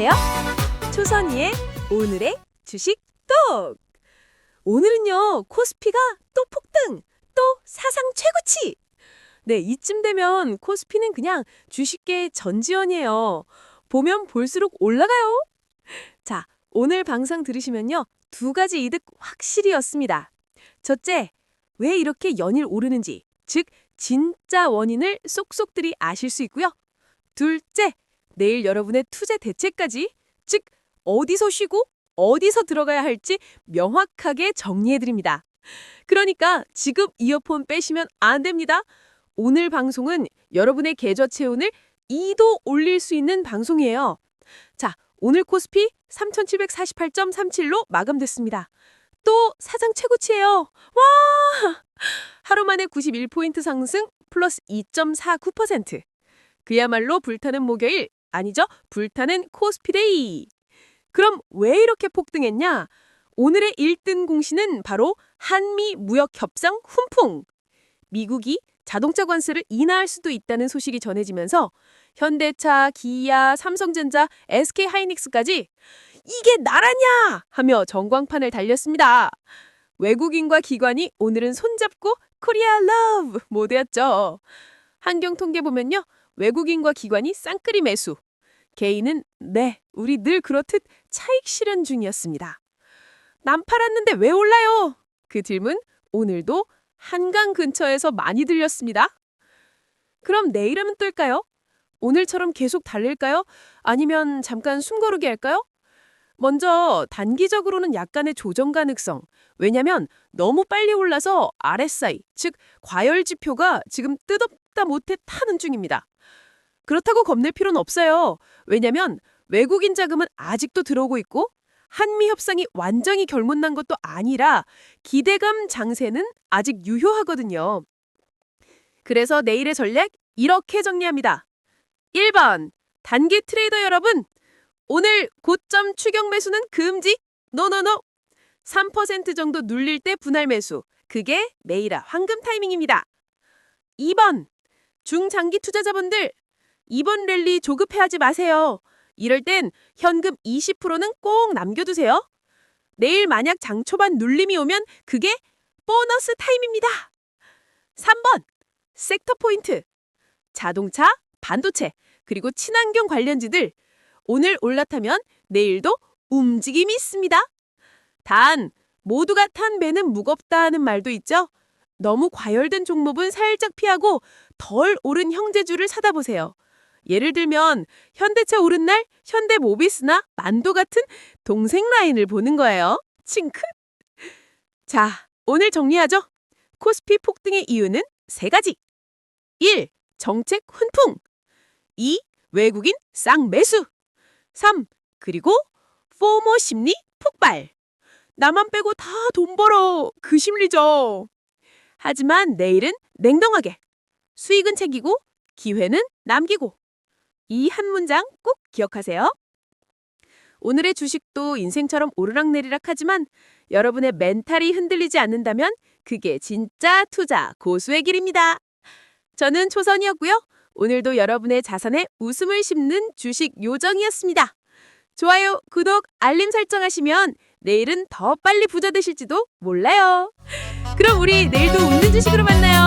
안녕하세요. 초선이의 오늘의 주식 똑! 오늘은요, 코스피가 또 폭등, 또 사상 최고치! 네, 이쯤 되면 코스피는 그냥 주식계의 전지현이에요. 보면 볼수록 올라가요. 자, 오늘 방송 들으시면요, 두 가지 이득 확실히 였습니다. 첫째, 왜 이렇게 연일 오르는지, 즉, 진짜 원인을 쏙쏙들이 아실 수 있고요. 둘째, 내일 여러분의 투자 대책까지, 즉, 어디서 쉬고 어디서 들어가야 할지 명확하게 정리해드립니다. 그러니까 지금 이어폰 빼시면 안 됩니다. 오늘 방송은 여러분의 계좌 체온을 2도 올릴 수 있는 방송이에요. 자, 오늘 코스피 3748.37로 마감됐습니다. 또 사상 최고치예요. 와! 하루 만에 91포인트 상승 플러스 2.49%. 그야말로 불타는 목요일, 아니죠? 불타는 코스피데이. 그럼 왜 이렇게 폭등했냐? 오늘의 1등 공시는 바로 한미 무역 협상 훈풍. 미국이 자동차 관세를 인하할 수도 있다는 소식이 전해지면서 현대차, 기아, 삼성전자, SK 하이닉스까지 이게 나라냐 하며 전광판을 달렸습니다. 외국인과 기관이 오늘은 손잡고 코리아 러브 모드였죠. 한경 통계 보면요. 외국인과 기관이 쌍끌이 매수. 개인은 네, 우리 늘 그렇듯 차익 실현 중이었습니다. 남 팔았는데 왜 올라요? 그 질문 오늘도 한강 근처에서 많이 들렸습니다. 그럼 내일은 뜰까요? 오늘처럼 계속 달릴까요? 아니면 잠깐 숨고르기 할까요? 먼저 단기적으로는 약간의 조정 가능성. 왜냐면 너무 빨리 올라서 RSI, 즉 과열 지표가 지금 뜯었다 못해 타는 중입니다. 그렇다고 겁낼 필요는 없어요. 왜냐면 외국인 자금은 아직도 들어오고 있고 한미 협상이 완전히 결문난 것도 아니라 기대감 장세는 아직 유효하거든요. 그래서 내일의 전략 이렇게 정리합니다. 1번 단기 트레이더 여러분 오늘 고점 추격 매수는 금지 노노노 3% 정도 눌릴 때 분할 매수 그게 메이라 황금 타이밍입니다. 2번 중장기 투자자분들 이번 랠리 조급해하지 마세요. 이럴 땐 현금 20%는 꼭 남겨두세요. 내일 만약 장 초반 눌림이 오면 그게 보너스 타임입니다. 3번 섹터 포인트 자동차, 반도체, 그리고 친환경 관련주들 오늘 올라타면 내일도 움직임이 있습니다. 단 모두가 탄 배는 무겁다 하는 말도 있죠. 너무 과열된 종목은 살짝 피하고 덜 오른 형제주를 사다 보세요. 예를 들면 현대차 오른 날 현대모비스나 만도 같은 동생 라인을 보는 거예요. 칭크. 자, 오늘 정리하죠. 코스피 폭등의 이유는 세 가지. 1. 정책 훈풍. 2. 외국인 쌍매수. 3. 그리고 포모 심리 폭발. 나만 빼고 다 돈 벌어. 그 심리죠. 하지만 내일은 냉정하게. 수익은 챙기고 기회는 남기고. 이 한 문장 꼭 기억하세요. 오늘의 주식도 인생처럼 오르락내리락 하지만 여러분의 멘탈이 흔들리지 않는다면 그게 진짜 투자 고수의 길입니다. 저는 초선이었고요. 오늘도 여러분의 자산에 웃음을 심는 주식 요정이었습니다. 좋아요, 구독, 알림 설정하시면 내일은 더 빨리 부자 되실지도 몰라요. 그럼 우리 내일도 웃는 주식으로 만나요.